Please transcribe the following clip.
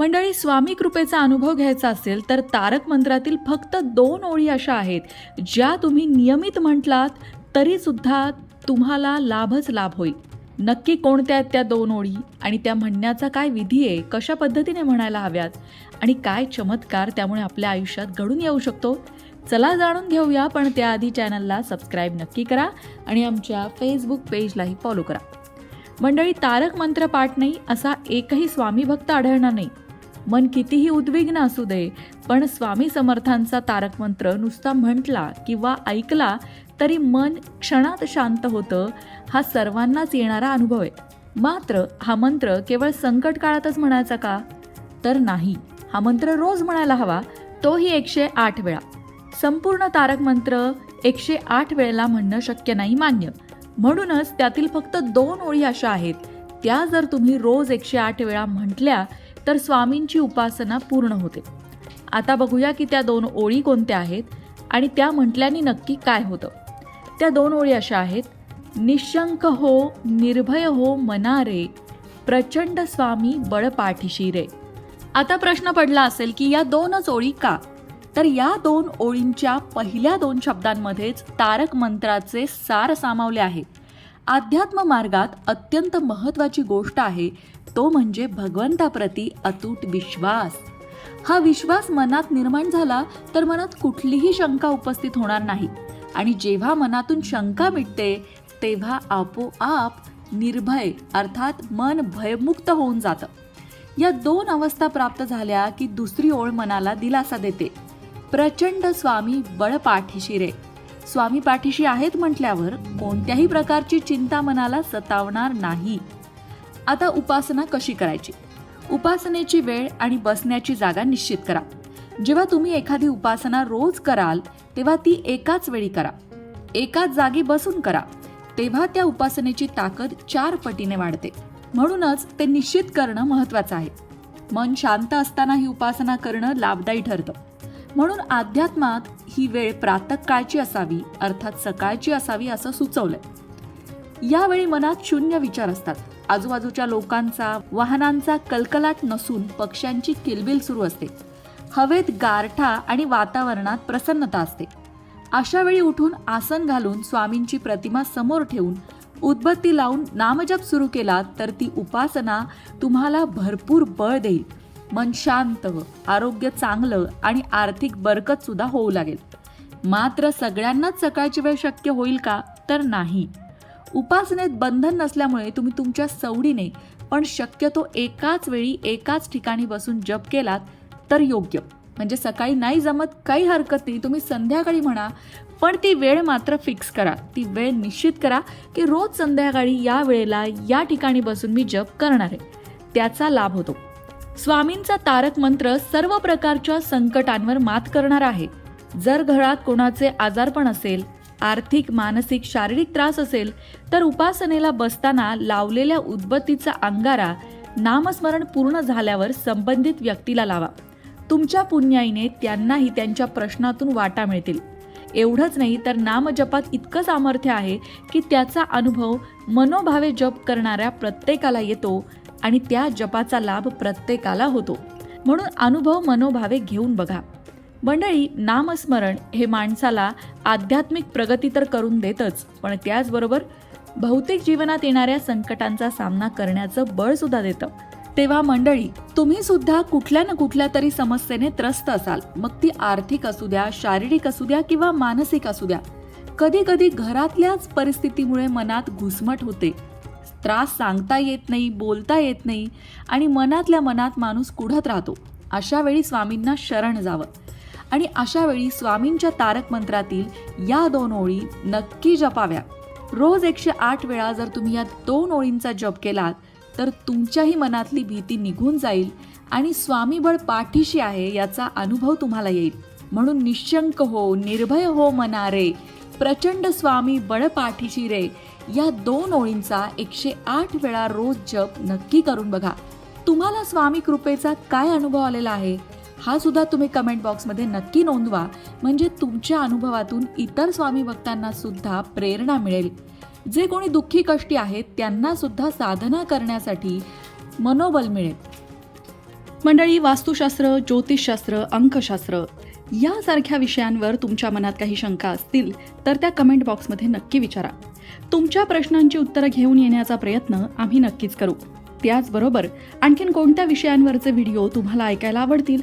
मंडळी स्वामी कृपेचा अनुभव घ्यायचा असेल तर तारक मंत्रातील फक्त दोन ओळी अशा आहेत. ज्या तुम्ही नियमित म्हटलात तरीसुद्धा तुम्हाला लाभच लाभ होईल. नक्की कोणत्या आहेत त्या दोन ओळी? आणि त्या म्हणण्याचा काय विधी आहे? कशा पद्धतीने म्हणायला हव्यात? आणि काय चमत्कार त्यामुळे आपल्या आयुष्यात घडून येऊ शकतो? चला जाणून घेऊया पण त्याआधी चॅनलला सबस्क्राईब नक्की करा आणि आमच्या फेसबुक पेजलाही फॉलो करा. मंडळी तारक मंत्र पाठ नाही असा एकही स्वामी भक्त आढळणार नाही. मन कितीही उद्विग्न असू दे पण स्वामी समर्थांचा तारक मंत्र नुसता म्हटला किंवा ऐकला तरी मन क्षणात शांत होतं हा सर्वांनाच येणारा अनुभव आहे. मात्र हा मंत्र केवळ संकट काळातच म्हणायचा का? तर नाही. हा मंत्र रोज म्हणायला हवा तोही एकशे आठ वेळा. संपूर्ण तारक मंत्र एकशे आठ वेळेला म्हणणं शक्य नाही मान्य. म्हणूनच त्यातील फक्त दोन ओळी अशा आहेत. त्या जर तुम्ही रोज एकशे आठ वेळा म्हटल्या तर स्वामींची उपासना पूर्ण होते. आता बघूया की त्या दोन ओळी कोणत्या आहेत आणि त्या म्हटल्याने नक्की काय होतं. त्या दोन ओळी अशा आहेत. निशंक हो निर्भय हो मनारे प्रचंड स्वामी बळ पाठीशी रे आता प्रश्न पडला असेल की या दोनच ओळी का? तर या दोन ओळींच्या पहिल्या दोन शब्दांमध्येच तारक मंत्राचे सार सामावले आहे. अध्यात्म मार्गात अत्यंत महत्वाची गोष्ट आहे तो म्हणजे भगवंताप्रती अतूट विश्वास. हा विश्वास मनात निर्माण झाला तर मनात कुठलीही शंका उपस्थित होणार नाही. आणि जेव्हा मनातून शंका मिटते तेव्हा आपोआप निर्भय अर्थात मन भयमुक्त होऊन जातं. या दोन अवस्था प्राप्त झाल्या की दुसरी ओळ मनाला दिलासा देते. प्रचंड स्वामी बळ पाठीशी रे स्वामी पाठीशी आहेत म्हटल्यावर कोणत्याही प्रकारची चिंता मनाला सतावणार नाही. आता उपासना कशी करायची? उपासनेची वेळ आणि बसण्याची जागा निश्चित करा. जेव्हा तुम्ही एखादी उपासना रोज कराल तेव्हा ती एकाच वेळी करा. एकाच जागी बसून करा. तेव्हा त्या उपासनेची ताकद चार पटीने वाढते. म्हणूनच ते निश्चित करणं महत्वाचं आहे. मन शांत असताना ही उपासना करणं लाभदायी ठरतं. म्हणून अध्यात्मात ही वेळ प्रातकाळची असावी अर्थात सकाळची असावी असं सुचवलंय. यावेळी मनात शून्य विचार असतात. आजूबाजूच्या लोकांचा वाहनांचा कलकलाट नसून पक्ष्यांची किलबिल सुरू असते. हवेत गारठा आणि वातावरणात प्रसन्नता असते. अशा वेळी उठून आसन घालून स्वामींची प्रतिमा समोर ठेवून उदबत्ती लावून नामजप सुरू केला तर ती उपासना तुम्हाला भरपूर बळ देईल. मन शांत आरोग्य चांगलं आणि आर्थिक बरकत सुद्धा होऊ लागेल. मात्र सगळ्यांनाच सकाळची वेळ शक्य होईल का? तर नाही. उपासनेत बंधन नसल्यामुळे तुम्ही तुमच्या सवडीने पण शक्यतो एकाच वेळी एकाच ठिकाणी बसून जप केलात तर योग्य. म्हणजे सकाळी नाही जमत काही हरकत नाही तुम्ही संध्याकाळी म्हणा पण ती वेळ मात्र फिक्स करा. ती वेळ निश्चित करा की रोज संध्याकाळी या वेळेला या ठिकाणी बसून मी जप करणार आहे. त्याचा लाभ होतो. स्वामींचा तारक मंत्र सर्व प्रकारच्या संकटांवर मात करणार आहे. जर घरात कोणाचे आजारपण असेल आर्थिक मानसिक शारीरिक त्रास असेल तर उपासनेला बसताना लावलेल्या उदबत्तीचा अंगारा नामस्मरण पूर्ण झाल्यावर संबंधित व्यक्तीला लावा. तुमच्या पुण्याईने त्यांनाही त्यांच्या प्रश्नातून वाटा मिळतील. एवढंच नाही तर नामजपात इतकं सामर्थ्य आहे की त्याचा अनुभव मनोभावे जप करणाऱ्या प्रत्येकाला येतो आणि त्या जपाचा लाभ प्रत्येकाला होतो. म्हणून अनुभव मनोभावे घेऊन बघा. मंडळी नामस्मरण हे माणसाला आध्यात्मिक प्रगती तर करून देतच पण त्याचबरोबर भौतिक जीवनात येणाऱ्या संकटांचा सामना करण्याचं बळ सुद्धा देतं. तेव्हा मंडळी तुम्ही सुद्धा कुठल्या ना कुठल्या तरी समस्येने त्रस्त असाल. मग ती आर्थिक असू द्या शारीरिक असू द्या किंवा मानसिक असू द्या. कधी कधी घरातल्याच परिस्थितीमुळे मनात घुसमट होते. त्रास सांगता येत नाही बोलता येत नाही आणि मनातल्या मनात माणूस कुढत राहतो. अशा वेळी स्वामींना शरण जावं. आणि अशा वेळी स्वामींच्या तारक मंत्रातील या दोन ओळी नक्की जपाव्या. रोज एकशे आठ वेळा जर तुम्ही या दोन ओळींचा जप केलात तर तुमच्याही मनातली भीती निघून जाईल आणि स्वामीबळ पाठीशी आहे याचा अनुभव तुम्हाला येईल. म्हणून निशंक हो निर्भय हो मना रे प्रचंड स्वामी बळ पाठीशी रे या दोन ओळींचा एकशे आठ वेळा रोज जप नक्की करून बघा. तुम्हाला स्वामी कृपेचा काय अनुभव आलेला आहे? हा सुद्धा तुम्ही कमेंट बॉक्समध्ये नक्की नोंदवा. म्हणजे तुमच्या अनुभवातून इतर स्वामी भक्तांना सुद्धा प्रेरणा मिळेल. जे कोणी दुःखी कष्टी आहेत त्यांना सुद्धा साधना करण्यासाठी मनोबल मिळेल. मंडळी वास्तुशास्त्र ज्योतिषशास्त्र अंकशास्त्र यासारख्या विषयांवर तुमच्या मनात काही शंका असतील तर त्या कमेंट बॉक्समध्ये नक्की विचारा. तुमच्या प्रश्नांची उत्तरं घेऊन येण्याचा प्रयत्न आम्ही नक्कीच करू. त्याचबरोबर आणखीन कोणत्या विषयांवरचे व्हिडिओ तुम्हाला ऐकायला आवडतील